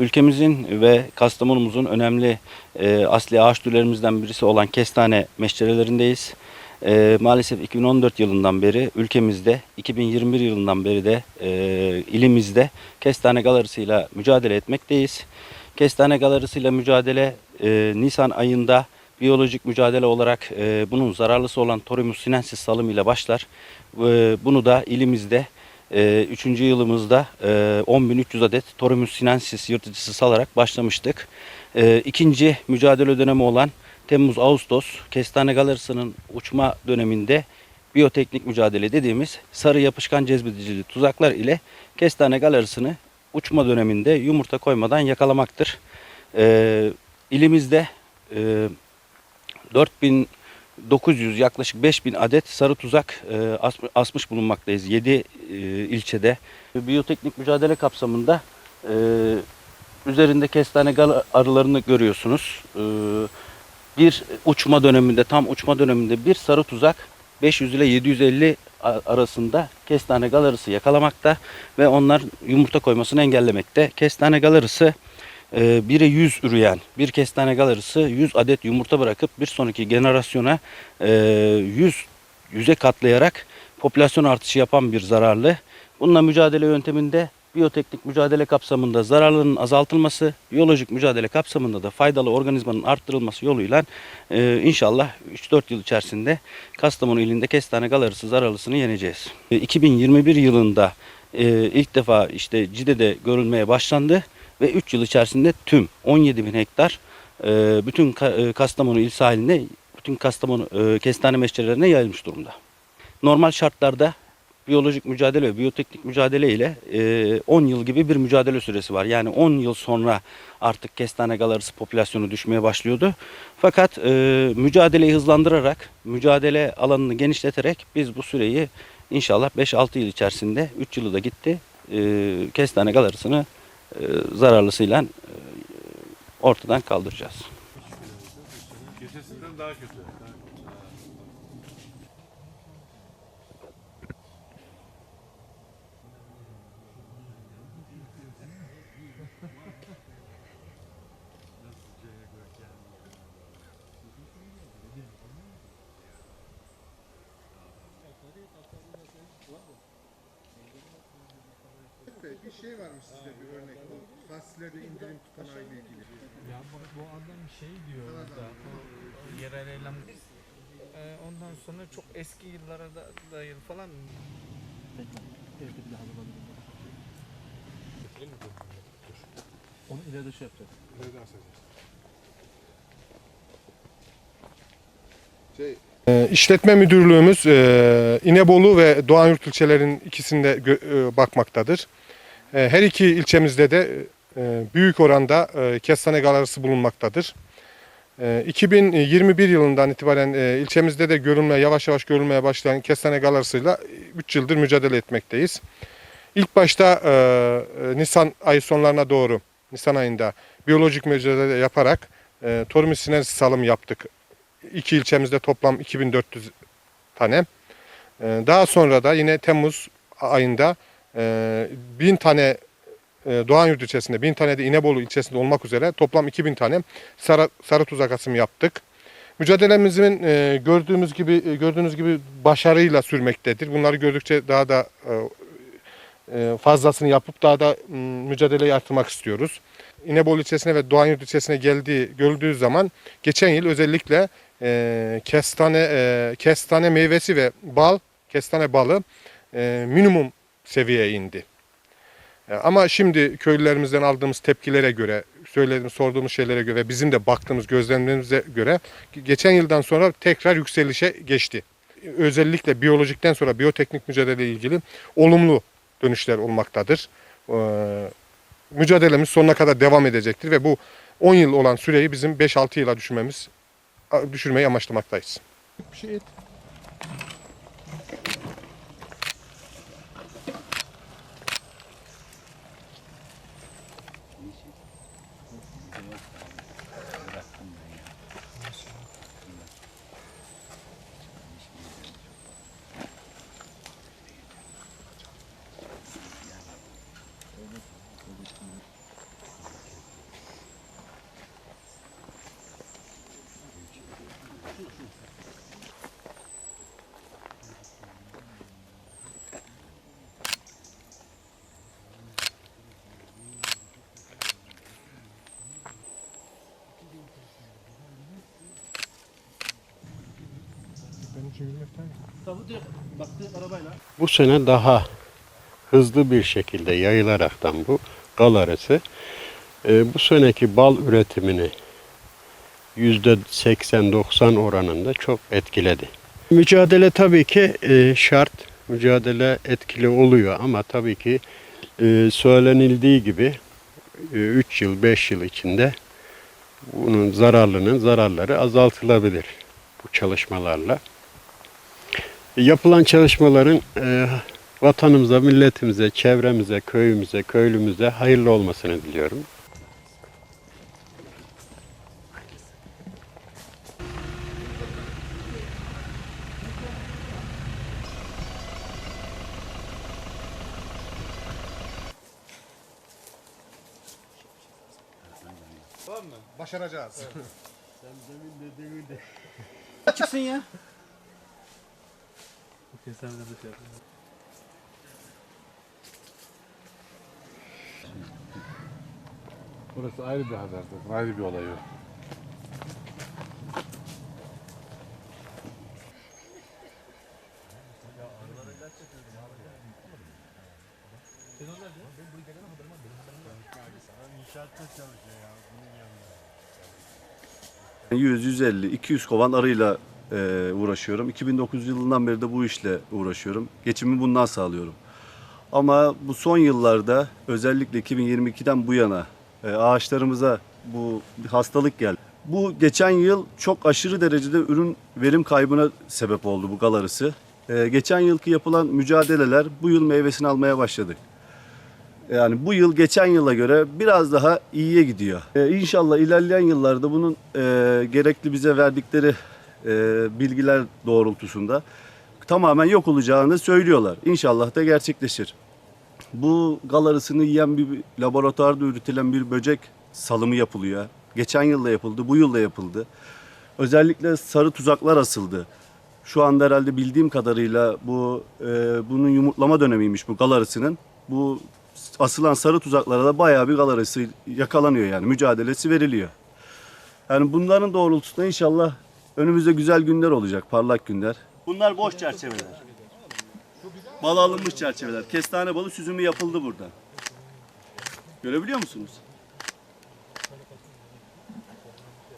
ülkemizin ve Kastamonumuzun önemli e, asli ağaç türlerimizden birisi olan kestane meşçerelerindeyiz. E, maalesef 2014 yılından beri ülkemizde, 2021 yılından beri de e, ilimizde kestane galarısıyla mücadele etmekteyiz. Kestane galarısıyla mücadele e, Nisan ayında biyolojik mücadele olarak e, bunun zararlısı olan Torimus sinensis salımıyla başlar. E, bunu da ilimizde e, üçüncü yılımızda e, 10.300 adet Torimus sinensis yırtıcısı salarak başlamıştık. E, mücadele dönemi olan Temmuz-Ağustos kestane galerısının uçma döneminde biyoteknik mücadele dediğimiz sarı yapışkan cezbedicili tuzaklar ile kestane galerısını uçma döneminde yumurta koymadan yakalamaktır. E, ilimizde e, 4900 yaklaşık 5000 adet sarı tuzak e, asm- asmış bulunmaktayız 7 e, ilçede. Biyoteknik mücadele kapsamında e, üzerinde kestane gal arılarını görüyorsunuz. E, bir uçma döneminde tam uçma döneminde bir sarı tuzak 500 ile 750 a- arasında kestane galarısı yakalamakta ve onlar yumurta koymasını engellemekte. Kestane galarısı e, 1'e 100 üreyen bir kestane galarısı 100 adet yumurta bırakıp bir sonraki generasyona e, 100 yüze katlayarak popülasyon artışı yapan bir zararlı. Bununla mücadele yönteminde biyoteknik mücadele kapsamında zararlının azaltılması, biyolojik mücadele kapsamında da faydalı organizmanın arttırılması yoluyla e, inşallah 3-4 yıl içerisinde Kastamonu ilinde kestane galarısı zararlısını yeneceğiz. E, 2021 yılında e, ilk defa işte Cide'de görülmeye başlandı ve 3 yıl içerisinde tüm 17 bin hektar e, bütün e, Kastamonu il sahiline, bütün Kastamonu e, kestane meşçelerine yayılmış durumda. Normal şartlarda biyolojik mücadele ve biyoteknik mücadele ile e, 10 yıl gibi bir mücadele süresi var. Yani 10 yıl sonra artık kestane galarısı popülasyonu düşmeye başlıyordu. Fakat e, mücadeleyi hızlandırarak, mücadele alanını genişleterek biz bu süreyi inşallah 5-6 yıl içerisinde 3 yılı da gitti. E, kestane galarısını zararlısıyla e, ortadan kaldıracağız. Geçesinden daha kötü. Bir şey varmış sizde bir örnek. Bu fasulyede indirim tutanağı ile ilgili. Ya bu, bu adam şey diyor orada, o, o yerel eylem. Ee, ondan sonra çok eski yıllara da dair falan Onu ileride şey yapacağız. Şey, e, işletme müdürlüğümüz e, İnebolu ve Doğanyurt ilçelerinin ikisinde e, bakmaktadır. E, her iki ilçemizde de e, büyük oranda e, kestane galerisi bulunmaktadır. E, 2021 yılından itibaren ilçemizde de görülmeye yavaş yavaş görülmeye başlayan kestane galerisıyla 3 yıldır mücadele etmekteyiz. İlk başta Nisan ayı sonlarına doğru, Nisan ayında biyolojik mücadele yaparak Tormis sinensis salım yaptık. İki ilçemizde toplam 2400 tane. Daha sonra da yine Temmuz ayında e, 1000 tane e, Doğanyurt ilçesinde, 1000 tane de İnebolu ilçesinde olmak üzere toplam 2000 tane sarı, sarı tuzak asımı yaptık. Mücadelemizin e, gördüğümüz gibi e, gördüğünüz gibi başarıyla sürmektedir. Bunları gördükçe daha da e, fazlasını yapıp daha da m, mücadeleyi artırmak istiyoruz. İnebolu ilçesine ve Doğanyurt ilçesine geldiği görüldüğü zaman geçen yıl özellikle kestane kestane meyvesi ve bal, kestane balı minimum seviyeye indi. E, ama şimdi köylülerimizden aldığımız tepkilere göre, söylediğimiz, sorduğumuz şeylere göre bizim de baktığımız gözlemlerimize göre geçen yıldan sonra tekrar yükselişe geçti. Özellikle biyolojikten sonra biyoteknik mücadele ilgili olumlu dönüşler olmaktadır. Ee, mücadelemiz sonuna kadar devam edecektir ve bu 10 yıl olan süreyi bizim 5-6 yıla düşürmemiz düşürmeyi amaçlamaktayız. Bir şey et. Bu sene daha hızlı bir şekilde yayılaraktan bu gal arısı e, bu seneki bal üretimini %80-90 oranında çok etkiledi. Mücadele tabii ki e, şart, mücadele etkili oluyor ama tabii ki e, söylenildiği gibi 3 yıl, 5 yıl içinde bunun zararlının zararları azaltılabilir bu çalışmalarla. Yapılan çalışmaların e, vatanımıza, milletimize, çevremize, köyümüze, köylümüze hayırlı olmasını diliyorum. Başaracağız. Çıksın ya. Burası ayrı bir hazardır. Ayrı bir olay yok. Ben 100, 150, 200 kovan arıyla e, uğraşıyorum. 2009 yılından beri de bu işle uğraşıyorum. Geçimimi bundan sağlıyorum. Ama bu son yıllarda özellikle 2022'den bu yana e, ağaçlarımıza bu hastalık geldi. Bu geçen yıl çok aşırı derecede ürün verim kaybına sebep oldu bu gal. E, geçen yılki yapılan mücadeleler bu yıl meyvesini almaya başladı. Yani bu yıl geçen yıla göre biraz daha iyiye gidiyor. Ee, inşallah ilerleyen yıllarda bunun e, gerekli bize verdikleri bilgiler doğrultusunda tamamen yok olacağını söylüyorlar. İnşallah da gerçekleşir. Bu gal arısını yiyen bir laboratuvarda üretilen bir böcek salımı yapılıyor. Geçen yılda yapıldı, bu yılda yapıldı. Özellikle sarı tuzaklar asıldı. Şu anda herhalde bildiğim kadarıyla bu e, bunun yumurtlama dönemiymiş bu gal. Bu asılan sarı tuzaklara da bayağı bir gal yakalanıyor yani mücadelesi veriliyor. Yani bunların doğrultusunda inşallah önümüzde güzel günler olacak, parlak günler. Bunlar boş çerçeveler. Bal alınmış çerçeveler. Kestane balı süzümü yapıldı burada. Görebiliyor musunuz?